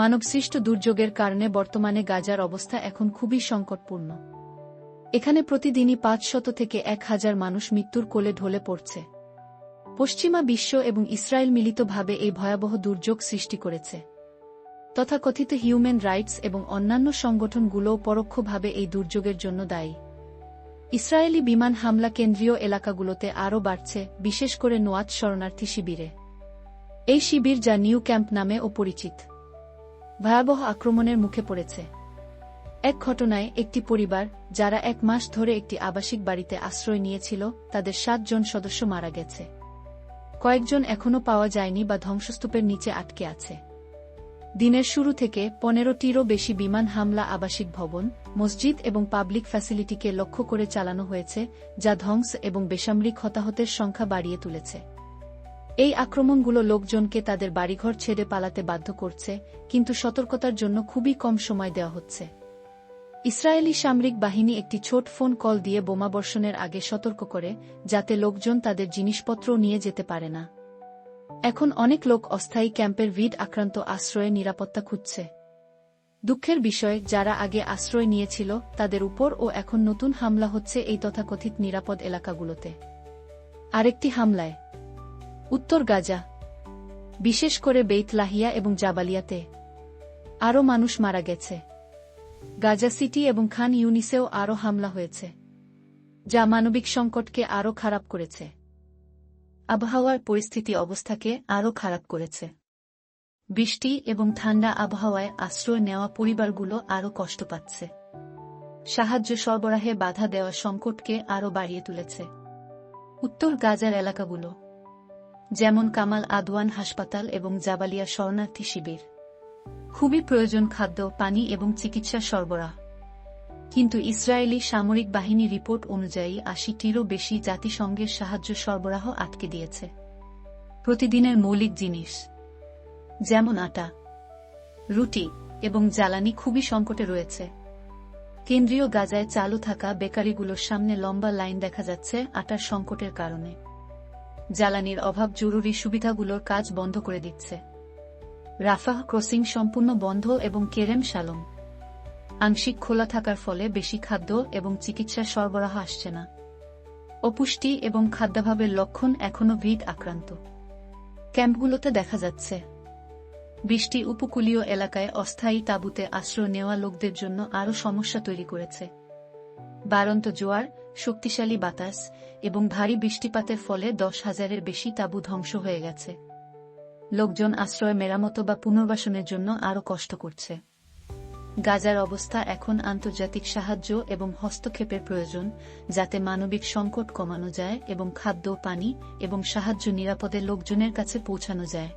মানবসৃষ্ট দুর্যোগের কারণে বর্তমানে গাজার অবস্থা এখন খুবই সংকটপূর্ণ। এখানে প্রতিদিনই পাঁচশত থেকে এক হাজার মানুষ মৃত্যুর কোলে ঢলে পড়ছে। পশ্চিমা বিশ্ব এবং ইসরায়েল মিলিতভাবে এই ভয়াবহ দুর্যোগ সৃষ্টি করেছে। তথাকথিত হিউম্যান রাইটস এবং অন্যান্য সংগঠনগুলোও পরোক্ষভাবে এই দুর্যোগের জন্য দায়ী। ইসরায়েলি বিমান হামলা কেন্দ্রীয় এলাকাগুলোতে আরও বাড়ছে, বিশেষ করে নোয়াজ শরণার্থী শিবিরে। এই শিবির যা নিউ ক্যাম্প নামেও পরিচিত। ভয়াবহ আক্রমণের মুখে পড়েছে। এক ঘটনায় একটি পরিবার, যারা এক মাস ধরে একটি আবাসিক বাড়িতে আশ্রয় নিয়েছিল, তাদের সাতজন সদস্য মারা গেছে। কয়েকজন এখনও পাওয়া যায়নি বা ধ্বংসস্তূপের নিচে আটকে আছে। দিনের শুরু থেকে পনেরোটিরও বেশি বিমান হামলা, আবাসিক ভবন, মসজিদ এবং পাবলিক ফ্যাসিলিটিকে লক্ষ্য করে চালানো হয়েছে, যা ধ্বংস এবং বেসামরিক হতাহতের সংখ্যা বাড়িয়ে তুলেছে। এই আক্রমণগুলো লোকজনকে তাদের বাড়িঘর ছেড়ে পালাতে বাধ্য করছে, কিন্তু সতর্কতার জন্য খুবই কম সময় দেওয়া হচ্ছে। ইসরায়েলি সামরিক বাহিনী একটি ছোট ফোন কল দিয়ে বোমাবর্ষণের আগে সতর্ক করে, যাতে লোকজন তাদের জিনিসপত্র নিয়ে যেতে পারে না। এখন অনেক লোক অস্থায়ী ক্যাম্পের ভিড আক্রান্ত আশ্রয়ে নিরাপত্তা খুঁজছে। দুঃখের বিষয়, যারা আগে আশ্রয় নিয়েছিল, তাদের উপর ও এখন নতুন হামলা হচ্ছে এই তথাকথিত নিরাপদ এলাকাগুলোতে। আরেকটি হামলায় উত্তর গাজা। বিশেষ করে বেইত লাহিয়া এবং জাবালিয়াতে আরও মানুষ মারা গেছে। গাজা সিটি এবং খান ইউনিসেও আরও হামলা হয়েছে, যা মানবিক সংকটকে আরও খারাপ করেছে। আবহাওয়ার পরিস্থিতি অবস্থাকে আরও খারাপ করেছে। বৃষ্টি এবং ঠান্ডা আবহাওয়ায় আশ্রয় নেওয়া পরিবারগুলো আরও কষ্ট পাচ্ছে। সাহায্য সরবরাহে বাধা দেওয়া সংকটকে আরও বাড়িয়ে তুলেছে। উত্তর গাজার এলাকাগুলো যেমন কামাল আদওয়ান হাসপাতাল এবং জাবালিয়া শরণার্থী শিবির। খুবই প্রয়োজন খাদ্য, পানি এবং চিকিৎসা সরবরাহ। কিন্তু ইসরায়েলি সামরিক বাহিনী রিপোর্ট অনুযায়ী আশিটিরও বেশি জাতিসংঘের সাহায্য সরবরাহ আটকে দিয়েছে। প্রতিদিনের মৌলিক জিনিস, যেমন আটা, রুটি এবং জ্বালানি খুবই সংকটে রয়েছে। কেন্দ্রীয় গাজায় চালু থাকা বেকারিগুলোর সামনে লম্বা লাইন দেখা যাচ্ছে আটার সংকটের কারণে। জ্বালানির অভাব জরুরি সুবিধাগুলোর কাজ বন্ধ করে দিচ্ছে। রাফাহ ক্রসিং সম্পূর্ণ বন্ধ এবং কেরেম শালম। আংশিক খোলা থাকার ফলে বেশি খাদ্য এবং চিকিৎসা সরবরাহ আসছে না। অপুষ্টি এবং খাদ্যাভাবের লক্ষণ এখনও ভিড আক্রান্ত। ক্যাম্পগুলোতে দেখা যাচ্ছে, বৃষ্টি উপকূলীয় এলাকায় অস্থায়ী তাঁবুতে আশ্রয় নেওয়া লোকদের জন্য আরও সমস্যা তৈরি করেছে। বারন্ত জোয়ার শক্তিশালী বাতাস এবং ভারী বৃষ্টিপাতের ফলে দশ হাজারের বেশি তাঁবু ধ্বংস হয়ে গেছে। লোকজন আশ্রয় মেরামত বা পুনর্বাসনের জন্য আরও কষ্ট করছে। গাজার অবস্থা এখন আন্তর্জাতিক সাহায্য এবং হস্তক্ষেপের প্রয়োজন, যাতে মানবিক সংকট কমানো যায় এবং খাদ্য, পানি এবং সাহায্য নিরাপদে লোকজনের কাছে পৌঁছানো যায়।